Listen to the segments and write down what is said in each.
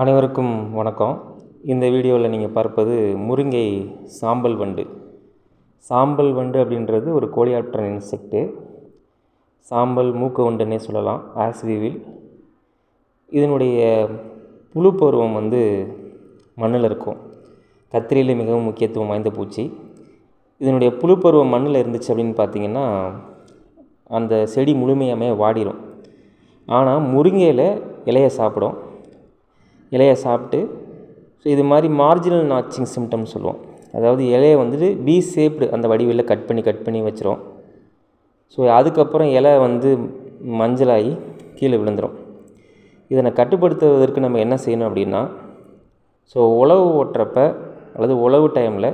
அனைவருக்கும் வணக்கம். இந்த வீடியோவில் நீங்கள் பார்ப்பது முருங்கை சாம்பல் வண்டு. சாம்பல் வண்டு அப்படின்றது ஒரு கோழியாற்றன் இன்செக்ட்டு சாம்பல் மூக்க வண்டுன்னே சொல்லலாம் ஆஸ்விவில் இதனுடைய புழு பருவம் வந்து மண்ணில் இருக்கும். கத்திரியில் மிகவும் முக்கியத்துவம் வாய்ந்த பூச்சி. இதனுடைய புழு பருவம் மண்ணில் இருந்துச்சு அப்படின்னு பார்த்தீங்கன்னா அந்த செடி முழுமையாமே வாடிடும் ஆனால் முருங்கையில் இலையை சாப்பிடும். இலையை சாப்பிட்டு ஸோ இது மாதிரி மார்ஜினல் நாச்சிங் சிம்டம் சொல்லுவோம். அதாவது இலையை வந்துட்டு பி ஷேப்டு அந்த வடிவில் கட் பண்ணி கட் பண்ணி வச்சிரும். ஸோ அதுக்கப்புறம் இலை வந்து மஞ்சளாகி கீழே விழுந்துடும் இதனை கட்டுப்படுத்துவதற்கு நம்ம என்ன செய்யணும் அப்படின்னா ஸோ உழவு ஓட்டுறப்ப அல்லது உழவு டைமில்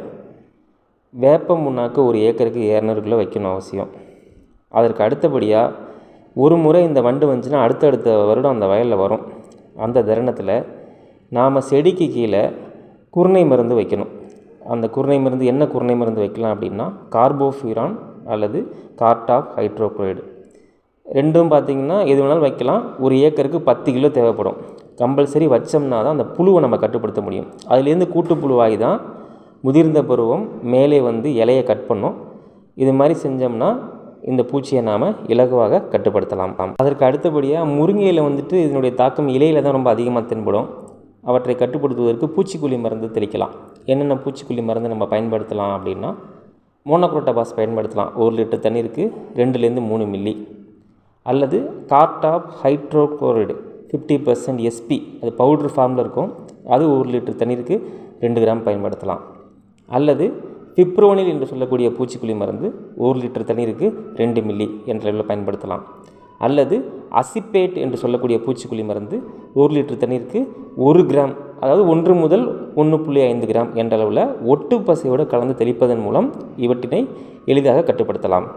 வேப்ப முன்னாக்கு ஒரு ஏக்கருக்கு இரநூறு கிலோ வைக்கணும் அவசியம். அதற்கு அடுத்தபடியாக ஒரு முறை இந்த வண்டு வந்துச்சுன்னா அடுத்தடுத்த வருடம் அந்த வயலில் வரும். அந்த தருணத்தில் நாம் செடிக்கு கீழே குருணை மருந்து வைக்கணும். அந்த குருணை மருந்து என்ன குருணை மருந்து வைக்கலாம் அப்படின்னா கார்போஃபிரான் அல்லது கார்டாப் ஹைட்ரோக்ளோரைடு ரெண்டும் பார்த்திங்கன்னா எது வேணாலும் வைக்கலாம். ஒரு ஏக்கருக்கு பத்து கிலோ தேவைப்படும். கம்பல்சரி வச்சோம்னா தான் அந்த புழுவை நம்ம கட்டுப்படுத்த முடியும். அதுலேருந்து கூட்டுப்புழுவாகி தான் முதிர்ந்த பருவம் மேலே வந்து இலையை கட் பண்ணும். இது மாதிரி செஞ்சோம்னா இந்த பூச்சியை நாம் இலகுவாக கட்டுப்படுத்தலாம். அதற்கு அடுத்தபடியாக முருங்கையில் வந்துட்டு இதனுடைய தாக்கம் இலையில் தான் ரொம்ப அதிகமாக தென்படும். அவற்றை கட்டுப்படுத்துவதற்கு பூச்சிக்கொல்லி மருந்து தெளிக்கலாம். என்னென்ன பூச்சிக்கொல்லி மருந்து நம்ம பயன்படுத்தலாம் அப்படின்னா மோனோக்ரோட்டபாஸ் பயன்படுத்தலாம். ஒரு லிட்டர் தண்ணீருக்கு ரெண்டுலேருந்து மூணு மில்லி. அல்லது cartap hydrochloride fifty percent SP அது பவுட்ரு ஃபார்மில் இருக்கும். அது ஒரு லிட்டர் தண்ணீருக்கு ரெண்டு கிராம் பயன்படுத்தலாம். அல்லது பிப்ரோனில் என்று சொல்லக்கூடிய பூச்சிக்கொல்லி மருந்து ஒரு லிட்டர் தண்ணீருக்கு ரெண்டு மில்லி என்ற அளவில் பயன்படுத்தலாம். அல்லது அசிப்பேட் என்று சொல்லக்கூடிய பூச்சிக்கொல்லி மருந்து ஒரு லிட்டர் தண்ணீருக்கு ஒரு கிராம் அதாவது ஒன்று முதல் ஒன்று புள்ளி ஐந்து கிராம் என்ற அளவில் ஒட்டு பசையோடு கலந்து தெளிப்பதன் மூலம் இவற்றினை எளிதாக கட்டுப்படுத்தலாம்.